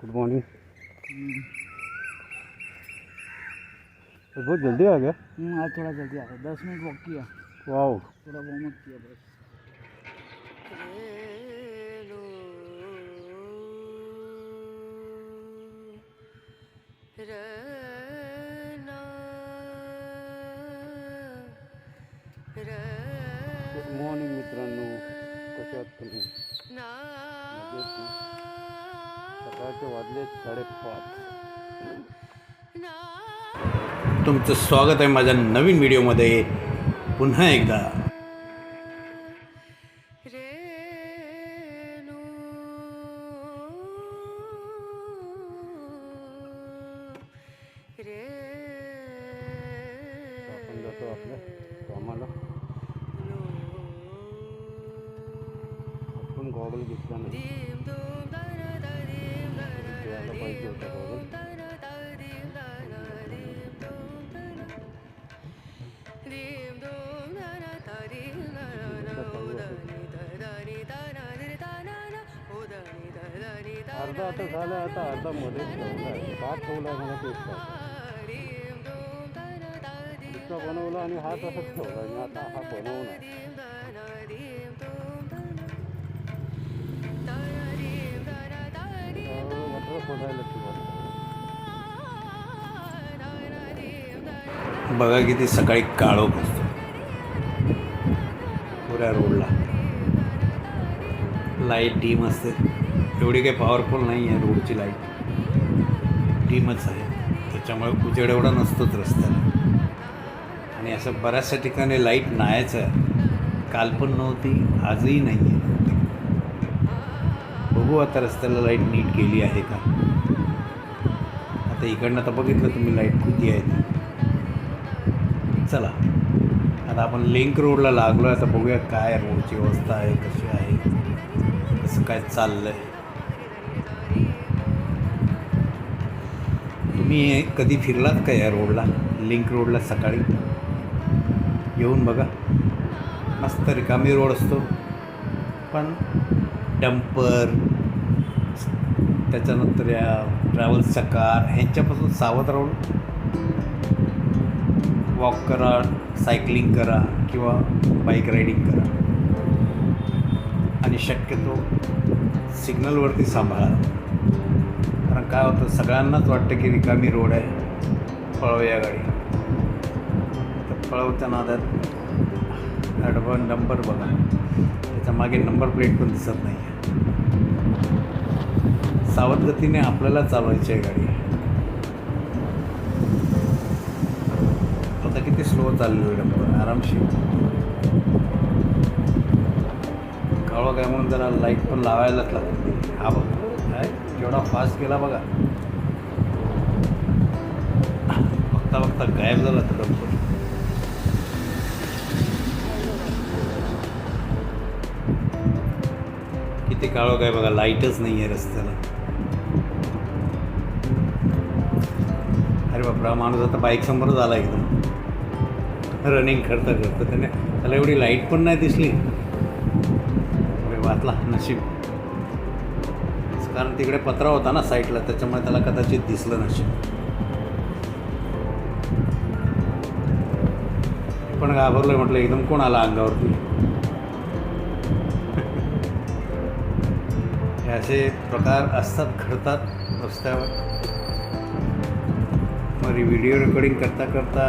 Good morning बहुत जल्दी आ गया? हम्म, आज थोड़ा जल्दी आया दस मिनट वॉक किया। वाह थोड़ा वार्म अप किया बस। गुड मॉर्निंग मित्रांनो. कशा आहात तुम्ही? ना? सकाळचे वाजले साडेपाच. तुमचं स्वागत आहे माझ्या नवीन व्हिडिओमध्ये. पुन्हा एकदा. आपण जातो आपल्या कामाला. आपण गॉगल घेतला नाही घ्यायला पाहिजे होता गॉगल अर्धा आता झाला आता अर्धा मध्ये ठेवला आहे का ठेवला आहे मला तेच कळत दुसरा बनवला आणि हा तसाच ठेवला आणि आता हा बनवणार बघा किती सकाळी काळोख असतो पुऱ्या रोडला. लाइट डीम असते. एवढी काही पॉवरफुल नाही आहे रोडची लाइट. डीमच आहे. त्याच्यामुळे उजेड एवढा नसतोच रस्त्याला. आणि असं बऱ्याचशा ठिकाणी लाइट नाहीच आहे. काल पण नव्हती आजही नाही आहे बघू आता रस्त्याला लाइट नीट गेली आहे का? आता इकडनं तर बघितलं तुम्ही लाइट किती आहे ती. चला. आता आपण लिंक रोडला लागलो आहे आता बघूया काय रोडची अवस्था आहे कशी आहे कसं काय चाललं आहे तुम्ही कधी फिरलात का या रोडला लिंक रोडला सकाळी? येऊन बघा. मस्त रिकामी रोड असतो. पण डंपर त्याच्यानंतर या ट्रॅव्हल्सचा कार ह्यांच्यापासून सावध राहून वॉक करा सायकलिंग करा किंवा बाईक रायडिंग करा. आणि शक्यतो सिग्नलवरती सांभाळा. कारण काय होतं सगळ्यांनाच वाटतं की रिकामी रोड आहे पळवूया गाडी. तर पळवच्या नादात ॲडव्हान नंबर बघा. त्याच्यामागे नंबर प्लेट पण दिसत नाही आहे सावधगतीने आपल्याला चालवायची आहे गाडी. आता किती स्लो चाललेलं आहे डंपर आरामशीर. काळवा काय म्हणून जरा लाइट पण लावायलाच लागते हा बघ. काय? जेवढा फास्ट गेला बघा. बघता बघता गायब झाला तो काळो काय बघा लाईटच नाही आहे रस्त्याला. अरे बापरा माणूस आता बाईक समोरच आला एकदम. रनिंग करता करता त्याने त्याला एवढी लाइट पण नाही दिसली. अरे वाचला नशीब. कारण तिकडे पत्रा होता ना साईडला त्याच्यामुळे त्याला कदाचित दिसलं नशीब पण घाबरलं म्हटलं एकदम कोण आला अंगावरती? असे प्रकार असतात घडतात रस्त्यावर. मग व्हिडिओ रेकॉर्डिंग करता करता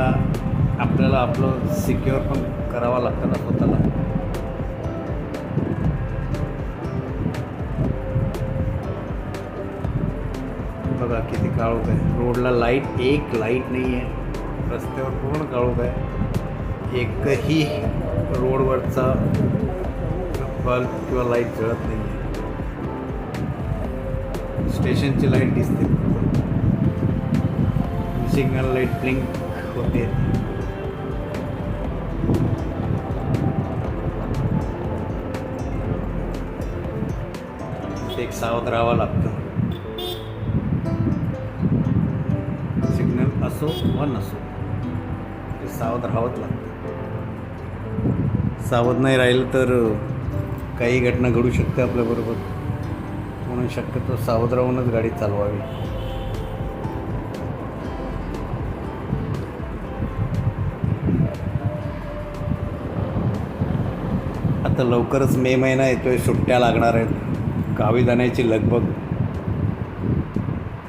आपल्याला आपलं सिक्युअर पण करावं लागतं ना स्वतःला. बघा किती काळोख आहे. रोडला लाइट एक लाइट नाही आहे. रस्त्यावर पूर्ण काळोख आहे. एकही रोडवरचा बल्ब किंवा लाइट जळत नाही आहे. स्टेशनची लाइट दिसते. सिग्नल लाइट ब्लिंक होते. ते एक सावध राहावं लागतं. सिग्नल असो व नसो ते सावध राहावंच लागतं. सावध नाही राहिलं तर काही घटना घडू शकते आपल्याबरोबर. म्हणून शक्यतो सावध राहूनच गाडी चालवावी. आता लवकरच मे महिना येतोय सुट्ट्या लागणार आहेत. गावी जाण्याची लगबग.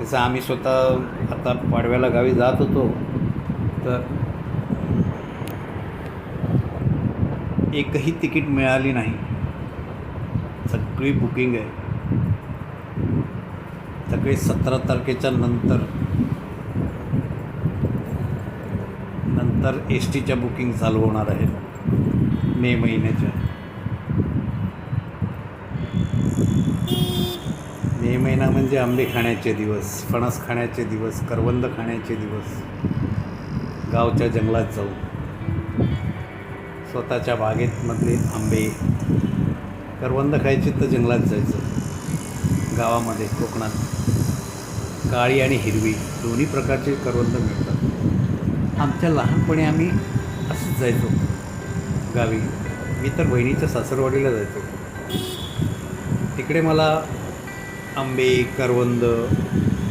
तसं आम्ही स्वतः आता पाडव्याला गावी जात होतो. तर एकही तिकीट मिळाली नाही. सगळी बुकिंग आहे. सगळे सतरा तारखेच्या नंतर नंतर एस टीच्या बुकिंग चालू होणार आहेत मे महिन्याच्या. मे महिना म्हणजे आंबे खाण्याचे दिवस फणस खाण्याचे दिवस करवंद खाण्याचे दिवस. गावच्या जंगलात जाऊ. स्वतःच्या बागेतमधले आंबे. करवंद खायचे तर जंगलात जायचं. गावामध्ये कोकणात काळी आणि हिरवी दोन्ही प्रकारचे करवंद मिळतात. आमच्या लहानपणी आम्ही असंच जायचो. गावी मी तर बहिणीच्या सासरवाडीला जायचो. तिकडे मला आंबे करवंद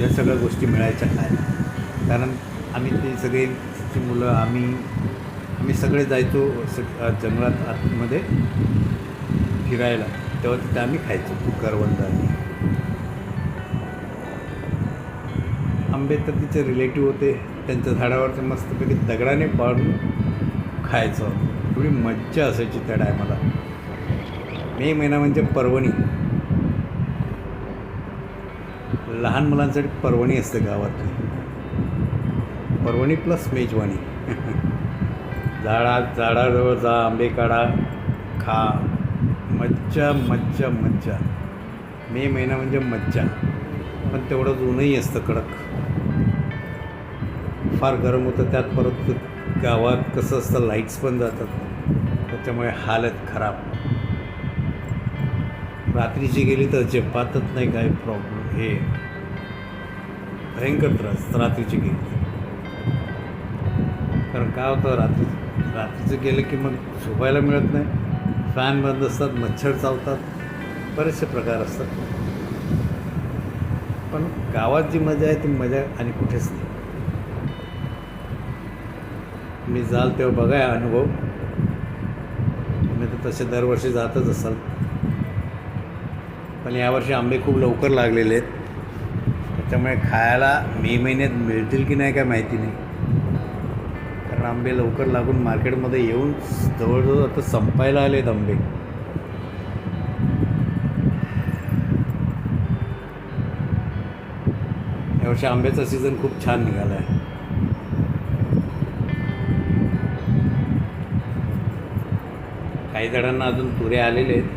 या सगळ्या गोष्टी मिळायच्या नाही कारण आम्ही ते सगळे ची मुलं आम्ही आम्ही सगळे जायचो सग जंगलात आतमध्ये फिरायला. तेव्हा तिथे आम्ही खायचो करवंद आंबे तर तिचे रिलेटिव्ह होते. त्यांच्या झाडावरचे मस्तपैकी दगडाने पाडून खायचं एवढी मज्जा असायची त्या टायमाला मे महिना म्हणजे पर्वणी. लहान मुलांसाठी पर्वणी असते गावातली. पर्वणी प्लस मेजवानी. झाडा झाडाजवळ जा आंबे काढा खा. मज्जा मज्जा मज्जा. मे महिना म्हणजे मज्जा. पण तेवढंच ऊनही असतं कडक. फार गरम होतं त्यात परत गावात कसं असतं लाईट्स पण जातात. त्याच्यामुळे हालत खराब. रात्रीची गेली तर अजिबातच नाही काय प्रॉब्लेम हे भयंकर त्रास रात्रीची गेली. कारण काय होतं रात्री रात्रीचं गेलं की मग झोपायला मिळत नाही. फॅन बंद असतात मच्छर चावतात. बरेचसे प्रकार असतात. पण गावात जी मजा आहे ती मजा आणि कुठेच नाही. मी जाल तेव्हा बघा अनुभव. तुम्ही तर तसे दरवर्षी जातच असाल. पण यावर्षी आंबे खूप लवकर लागलेले आहेत. त्याच्यामुळे खायला मे महिन्यात मिळतील की नाही काय माहिती नाही. कारण आंबे लवकर लागून मार्केटमध्ये येऊन जवळजवळ आता संपायला आलेत आंबे. यावर्षी आंब्याचा सीझन खूप छान निघाला आहे काही जणांना अजून तुरे आलेले आहेत.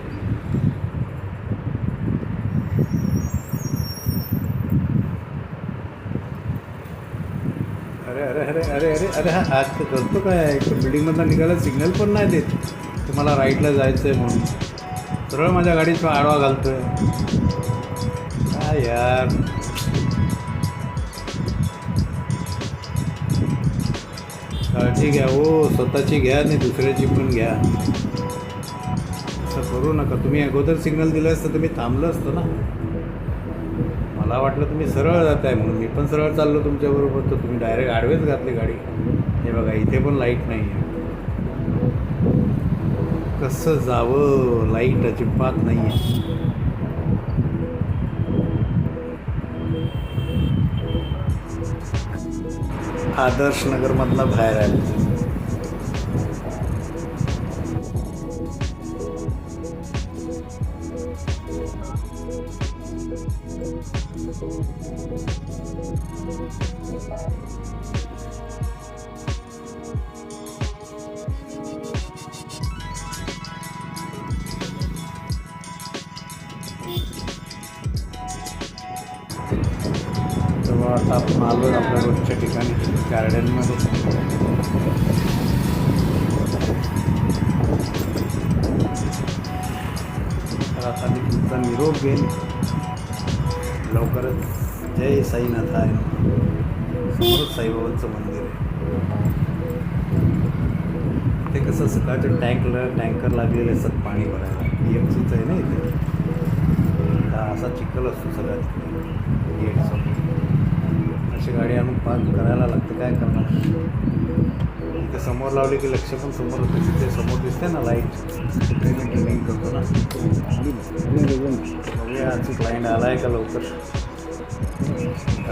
अरे अरे अरे अरे अरे अरे हा आज तर करतो काय? बिल्डिंगमधला निघायला सिग्नल पण नाही देत. तुम्हाला राईटला जायचं आहे म्हणून. सरळ माझ्या गाडीचा आडवा घालतोय. काय यार? काळजी घ्या हो स्वतःची घ्या आणि दुसऱ्याची पण घ्या. असं करू नका. तुम्ही अगोदर सिग्नल दिलं असतं तर मी थांबलं असतं ना. मला वाटलं तुम्ही सरळ जात आहे म्हणून. मी पण सरळ चाललो तुमच्याबरोबर तर तुम्ही डायरेक्ट आडवेच घातली गाडी. हे बघा इथे पण लाइट नाही आहे. कसं जावं? लाइट अजिबात नाही आहे आदर्श नगरमधनं बाहेर आले तेव्हा आता आपण आलो आपल्या रोजच्या ठिकाणी गार्डनमध्ये तर आता मी तुमचा निरोप घेईन. लवकरच जय साईनाथ आहे. समोरच साईबाबांचं मंदिर आहे. ते कसं सकाळच्या टँकला टँकर लागलेले असतात पाणी भरायला. पी एम सीचं आहे ना इथे. असा चिखल असतो सगळ्यात गेट गाडी आणून पार्क करायला लागतं काय करणार? ते समोर लावली की लक्ष पण समोर होतं तिथे समोर दिसते ना लाइट तिथे मी ट्रेनिंग करतो ना. बघूया आजची क्लायंट आला आहे का लवकर?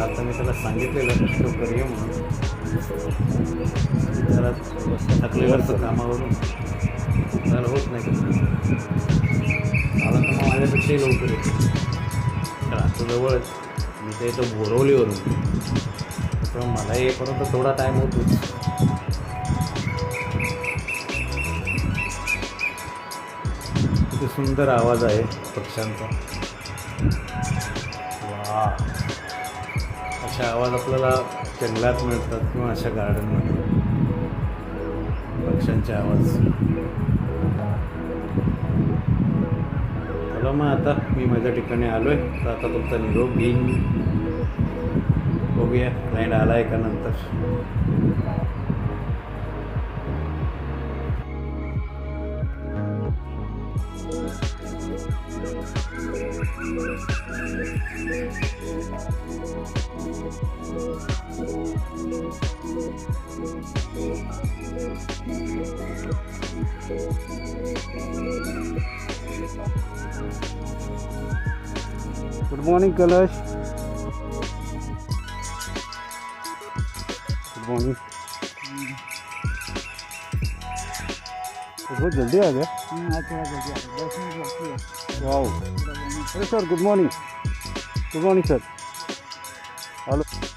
आता मी त्याला सांगितलेलं लवकर ये म्हणून. जरा थकलेलं असतं कामावरून. त्याला होत नाही. आला तर मग माझ्यापेक्षाही लवकर येतो. रात्र जवळच मी ते इथं बोरवलीवरून. तर मला येईपर्यंत थोडा टाईम होतो किती सुंदर आवाज आहे पक्ष्यांचा. वा असे आवाज आपल्याला जंगलात मिळतात किंवा अशा गार्डनमध्ये पक्ष्यांचे आवाज. चला मग आता मी माझ्या ठिकाणी आलो आहे तर आता तुमचा निरोप घेईन. बघूया क्लायंट आला आहे का नंतर गुड मॉर्निंग कैलाश पानी बहुत जल्दी आ गया हम्म, थोड़ा जल्दी आ गया दस मिनट बाकी है अरे sir good morning good morning sir hello